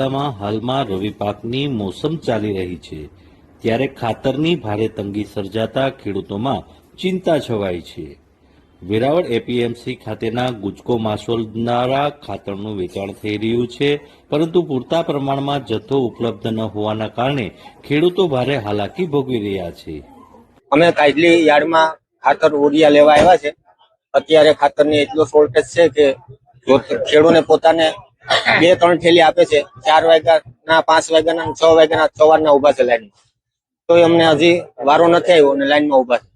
જિલ્લામાં હાલમાં રવિ પાકની મોસમ ચાલી રહી છે. ત્યારે ખાતરની ભારે તંગી સર્જાતા ખેડૂતોમાં ચિંતા છવાઈ છે. વેરાવળ એપીએમસી ખાતેના ગુજકો માસોલ દ્વારા ખાતરનું વેચાણ થઈ રહ્યું છે, પરંતુ પૂરતા પ્રમાણમાં જથ્થો ઉપલબ્ધ ન હોવાના કારણે ખેડૂતો ભારે હાલાકી ભોગવી રહ્યા છે. અમે કાજલી યાર્ડમાં ખાતર ઓરિયા લેવા આવ્યા છે. અત્યારે ખાતરની એટલો શોર્ટેજ છે કે ખેડૂને પોતાને બે ત્રણ થેલી આપે છે. ચાર વાગ્યાના પાંચ વાગ્યાના છ વાગ્યાના સવારના ઊભા છે લાઈન તો અમને હજી વારો નથી આવ્યો અને લાઈનમાં ઊભા છે.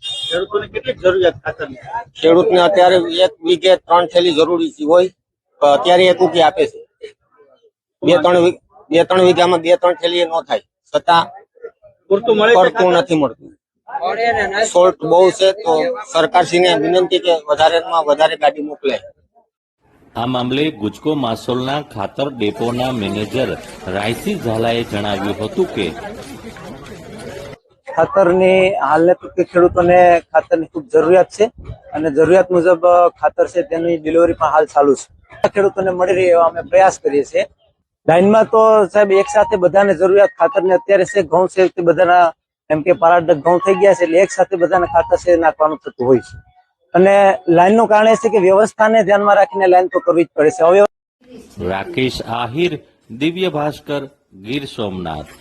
ખેડૂતોને અત્યારે એક વીઘે ત્રણ થેલી જરૂરી છે હોય તો અત્યારે એક ઉકી આપે છે. બે ત્રણ બે ત્રણ વીઘામાં બે ત્રણ થેલી એ ન થાય. છતાં પૂરતું મળે પડતું નથી મળતું. શોર્ટ બહુ છે તો સરકારશ્રીને વિનંતી કે વધારેમાં વધારે ગાડી મોકલે આ મામલે ગુજકો માસોલના ખાતર ડેપોના મેનેજર રાયસી ઝાલાએ જણાવ્યું હતું કે ખાતરની હાલને તકે ખેડૂતોને ખાતરની ખૂબ જરૂરિયાત છે અને જરૂરિયાત મુજબ ખાતર છે તેની ડિલિવરી પણ હાલ ચાલુ છે. ખેડૂતોને મળી રહે એવા અમે પ્રયાસ કરીએ છીએ. લાઈનમાં તો સાહેબ એક સાથે બધાને જરૂરિયાત ખાતરની અત્યારે છે, ઘઉં છે તે બધાના, એમ કે પારાડક ઘઉં થઈ ગયા છે એટલે એક સાથે બધાને ખાતર છે નાખવાનું થતું હોય છે. અને લાઈનનું કારણ એ છે કે વ્યવસ્થાને ધ્યાનમાં રાખીને લાઈન તો કરવી જ પડે છે. રાકેશ આહિર, દિવ્ય ભાસ્કર, ગીર સોમનાથ.